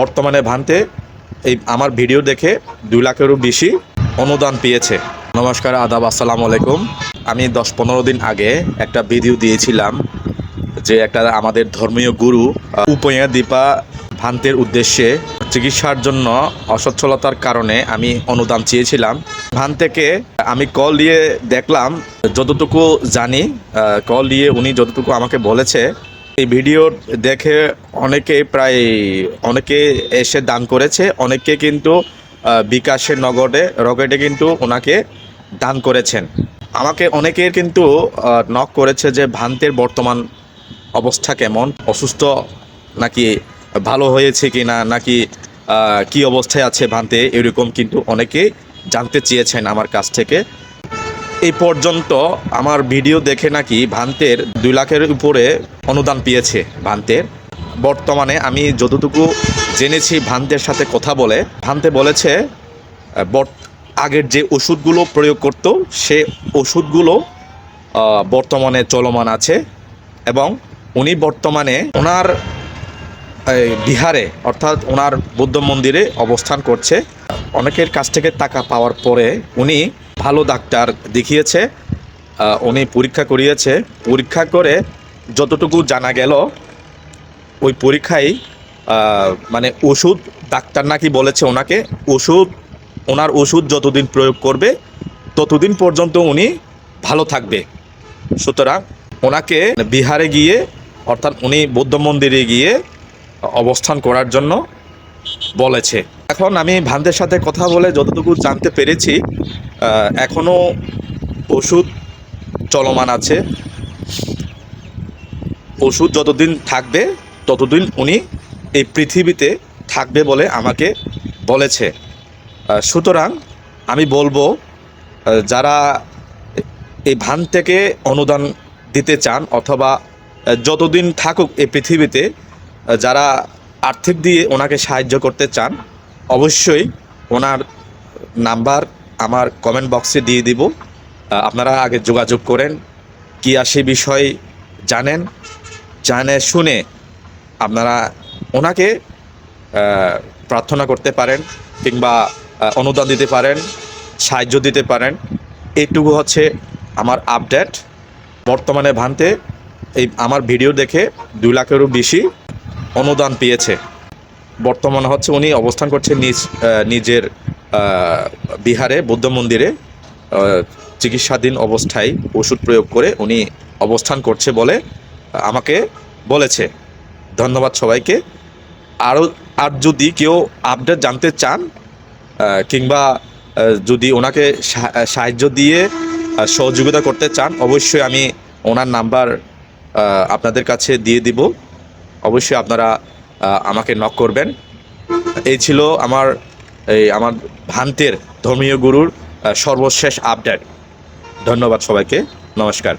বর্তমানে ভান্তে এই আমার ভিডিও দেখে দুই লাখেরও বেশি অনুদান পেয়েছে। নমস্কার, আদাব, আসসালাম আলাইকুম। আমি দশ পনেরো দিন আগে একটা ভিডিও দিয়েছিলাম যে একটা আমাদের ধর্মীয় গুরু উপয়া দীপা ভান্তের উদ্দেশ্যে চিকিৎসার জন্য অসচ্ছলতার কারণে আমি অনুদান চেয়েছিলাম। ভান থেকে আমি কল দিয়ে দেখলাম, যতটুকু জানি কল দিয়ে উনি যতটুকু আমাকে বলেছে এই ভিডিও দেখে অনেকে প্রায়, অনেকে এসে দান করেছে, অনেকে কিন্তু বিকাশের নগদে, রকেটে কিন্তু ওনাকে দান করেছেন। আমাকে অনেকের কিন্তু নক করেছে যে ভান্তের বর্তমান অবস্থা কেমন, অসুস্থ নাকি ভালো হয়েছে কি না নাকি কি অবস্থায় আছে ভান্তে, এরকম কিন্তু অনেকে জানতে চেয়েছেন আমার কাছ থেকে। এই পর্যন্ত আমার ভিডিও দেখে নাকি ভান্তের দুই লাখের উপরে অনুদান পেয়েছে ভান্তের। বর্তমানে আমি যতটুকু জেনেছি ভান্তের সাথে কথা বলে, ভান্তে বলেছে বর্ত- আগের যে ওষুধগুলো প্রয়োগ করতো, সে ওষুধগুলো বর্তমানে চলমান আছে এবং উনি বর্তমানে ওনার বিহারে, অর্থাৎ ওনার বৌদ্ধ মন্দিরে অবস্থান করছে। অনেকের কাছ থেকে টাকা পাওয়ার পরে উনি ভালো ডাক্তার দেখিয়েছে উনি পরীক্ষা করিয়েছে। পরীক্ষা করে যতটুকু জানা গেল, ওই পরীক্ষায় মানে ওষুধ ডাক্তার নাকি বলেছে ওনাকে, ওষুধ, ওনার ওষুধ যতদিন প্রয়োগ করবে, ততদিন পর্যন্ত উনি ভালো থাকবে। সুতরাং ওনাকে বিহারে গিয়ে, অর্থাৎ উনি বৌদ্ধ মন্দিরে গিয়ে অবস্থান করার জন্য বলেছে। এখন আমি ভান্তের সাথে কথা বলে যতটুকু জানতে পেরেছি আহ, এখনও ওষুধ চলমান আছে। ওষুধ যতদিন থাকবে ততদিন উনি এই পৃথিবীতে থাকবে বলে আমাকে বলেছে। সুতরাং আমি বলব যারা এই ভান থেকে অনুদান দিতে চান অথবা যতদিন থাকুক এই পৃথিবীতে যারা আর্থিক দিয়ে ওনাকে সাহায্য করতে চান, অবশ্যই ওনার নাম্বার আমার কমেন্ট বক্সে দিয়ে দিব। আপনারা আগে যোগাযোগ করেন, কি আসে বিষয় জানেন, জানে শুনে আপনারা ওনাকে প্রার্থনা করতে পারেন কিংবা অনুদান দিতে পারেন, সাহায্য দিতে পারেন। এইটুকু হচ্ছে আমার আপডেট বর্তমানে ভান্তে এই আমার ভিডিও দেখে দুই লাখেরও বেশি অনুদান পেয়েছে। বর্তমানে হচ্ছে উনি অবস্থান করছে নিজ নিজের বিহারে, বৌদ্ধ মন্দিরে চিকিৎসাধীন অবস্থায় ওষুধ প্রয়োগ করে উনি অবস্থান করছে বলে আমাকে বলেছে। ধন্যবাদ সবাইকে। আরও আর যদি কেউ আপডেট জানতে চান কিংবা যদি ওনাকে সাহায্য দিয়ে সহযোগিতা করতে চান, অবশ্যই আমি ওনার নাম্বার আপনাদের কাছে দিয়ে দিব। অবশ্যই আপনারা আমাকে নক করবেন। এই ছিল আমার, এই আমার ভান্তের ধর্মীয় গুরুর সর্বশেষ আপডেট ধন্যবাদ সবাইকে। নমস্কার।